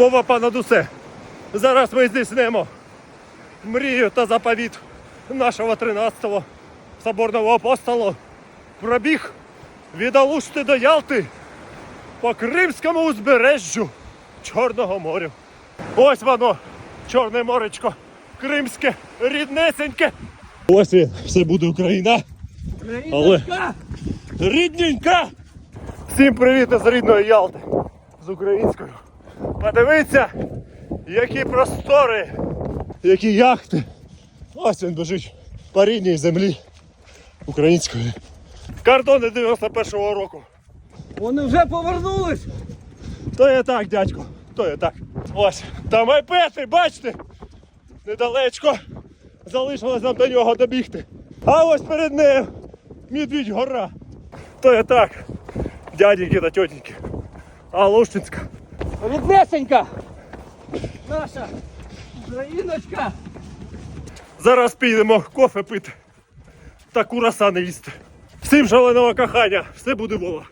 Мова понад усе. Зараз ми здійснимо мрію та заповіт нашого 13-го соборного апостола. Пробіг від Алушти до Ялти по Кримському узбережжю Чорного моря. Ось воно, Чорне моречко, кримське, ріднесеньке. Ось він, все буде Україна. Але рідненька! Всім привіт з рідної Ялти, з українською. Подивіться, які простори, які яхти. Ось він бежить по рідній землі української. Кордони 91-го року. Вони вже повернулись. То є так, дядько, то є так. Ось, там майпети, бачите? Недалечко. Залишилось нам до нього добігти. А ось перед нею Медвідь гора. То є так. Дяденьки та тьотеньки. А Лушинська. Ріднесенька. Наша Україночка. Зараз підемо кофе пити та кураса не їсти. Всім шаленого кохання, все буде Вова.